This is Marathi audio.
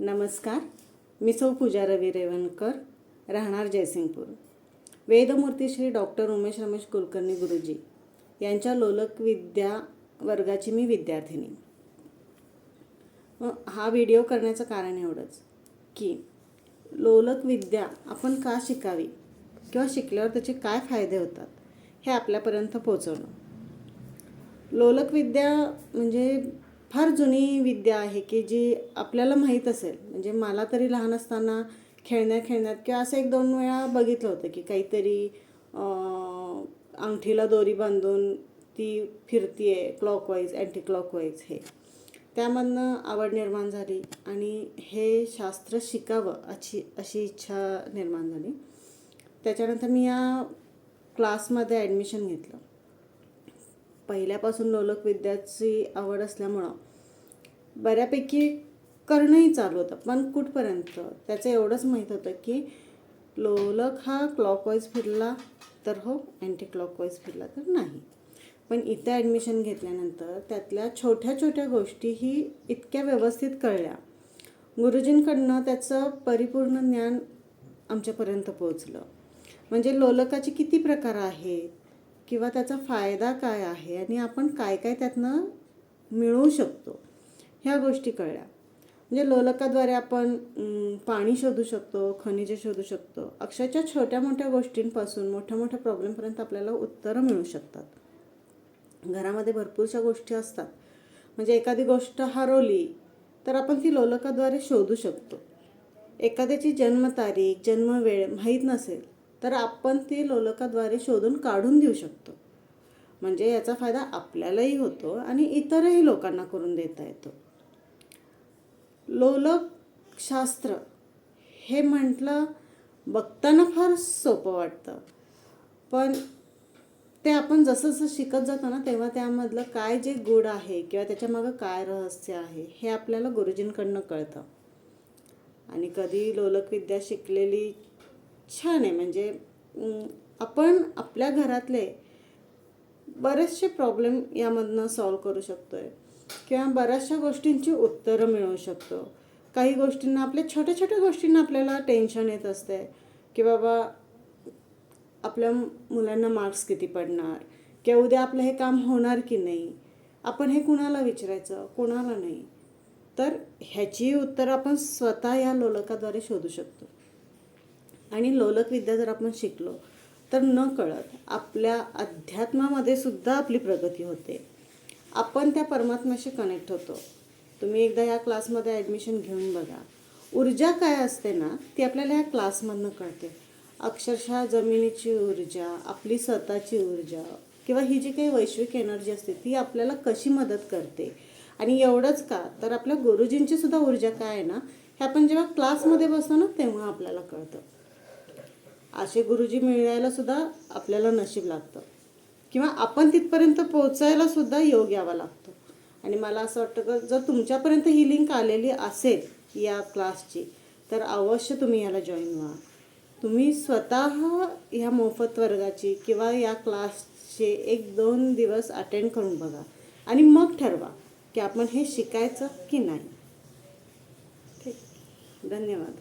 नमस्कार. मी सौ पूजा रवी रेवणकर राहणार जयसिंगपूर. वेदमूर्ती श्री डॉक्टर उमेश रमेश कुलकर्णी गुरुजी यांच्या लोलक विद्या वर्गाची मी विद्यार्थिनी. हा व्हिडिओ करण्याचं कारण एवढंच की लोलक विद्या आपण का शिकावी किंवा शिकल्यावर त्याचे काय फायदे होतात हे आपल्यापर्यंत पोचवणं लोलक विद्या म्हणजे फार जुनी विद्या आहे की जी आपल्याला माहीत असेल. म्हणजे मला तरी लहान असताना खेळण्यात खेळण्यात किंवा असं एक दोन वेळा बघितलं होतं की काहीतरी अंगठीला दोरी बांधून ती फिरतीये क्लॉकवाईज अँटी क्लॉकवाईज हे. त्यामधनं आवड निर्माण झाली आणि हे शास्त्र शिकावं अशी अशी इच्छा निर्माण झाली. त्याच्यानंतर मी या क्लासमध्ये ॲडमिशन घेतलं. पहिल्यापासून लोलक विद्याची आवड असल्यामुळं बऱ्यापैकी करणंही चालू होतं. पण कुठपर्यंत? त्याचं एवढंच माहीत होतं की लोलक हा क्लॉकवाईज फिरला तर हो अँटी क्लॉकवाईज फिरला तर नाही. पण इथं ॲडमिशन घेतल्यानंतर त्यातल्या छोट्या छोट्या गोष्टीही इतक्या व्यवस्थित कळल्या. गुरुजींकडनं त्याचं परिपूर्ण ज्ञान आमच्यापर्यंत पोहोचलं. म्हणजे लोलकाचे किती प्रकार आहेत? किंवा त्याचा फायदा काय आहे आणि आपण काय काय त्यातनं मिळवू शकतो ह्या गोष्टी कळल्या. म्हणजे लोलकाद्वारे आपण पाणी शोधू शकतो खनिजे शोधू शकतो. अक्षरशः छोट्या मोठ्या गोष्टींपासून मोठ्या मोठ्या प्रॉब्लेमपर्यंत आपल्याला उत्तरं मिळू शकतात. घरामध्ये भरपूरशा गोष्टी असतात. म्हणजे एखादी गोष्ट हरवली तर आपण ती लोलकाद्वारे शोधू शकतो. एखाद्याची जन्मतारीख जन्मवेळ माहीत नसेल तर आपण ती लोलकाद्वारे शोधून काढून देऊ शकतो. म्हणजे याचा फायदा आपल्यालाही होतो आणि इतरही लोकांना करून देता येतो. लोलकशास्त्र हे म्हटलं बघताना फार सोपं वाटतं. पण ते आपण जसं जसं शिकत जातो ना तेव्हा त्यामधलं काय जे गुड आहे किंवा त्याच्यामागं काय रहस्य आहे हे आपल्याला गुरुजींकडनं कळतं. आणि कधी लोलक विद्या शिकलेली छान आहे. म्हणजे आपण आपल्या घरातले बरेचसे प्रॉब्लेम यामधनं सॉल्व करू शकतो आहे किंवा बऱ्याचशा गोष्टींची उत्तरं मिळवू शकतो. काही गोष्टींना आपल्या छोट्या छोट्या गोष्टींना आपल्याला टेन्शन येत असते. की बाबा आपल्या मुलांना मार्क्स किती पडणार? किंवा उद्या आपलं हे काम होणार की नाही? आपण हे कुणाला विचारायचं? कोणाला नाही? तर ह्याची उत्तरं आपण स्वतः या लोलकाद्वारे शोधू शकतो. आणि लोलक विद्या जर आपण शिकलो तर न कळत आपल्या अध्यात्मामध्ये सुद्धा आपली प्रगती होते. आपण त्या परमात्म्याशी कनेक्ट होतो. तुम्ही एकदा या क्लासमध्ये ॲडमिशन घेऊन बघा. ऊर्जा काय असते ना ती आपल्याला या क्लासमधनं कळते. अक्षरशः जमिनीची ऊर्जा आपली स्वतःची ऊर्जा किंवा ही जी काही वैश्विक एनर्जी असते ती आपल्याला कशी मदत करते? आणि एवढंच का? तर आपल्या गुरुजींची सुद्धा ऊर्जा काय आहे ना हे आपण जेव्हा क्लासमध्ये बसतो ना तेव्हा आपल्याला कळतं. असे गुरुजी मिळायला सुद्धा आपल्याला नशीब लागतं. किंवा आपण तिथपर्यंत पोहोचायला सुद्धा योग यावा लागतो. आणि मला असं वाटतं की जर तुमच्यापर्यंत ही लिंक आलेली असेल या क्लासची तर अवश्य तुम्ही याला जॉईन व्हा. तुम्ही स्वतः ह्या मोफत वर्गाची किंवा या क्लासचे एक दोन दिवस अटेंड करून बघा. आणि मग ठरवा की आपण हे शिकायचं की नाही. ठीक. धन्यवाद.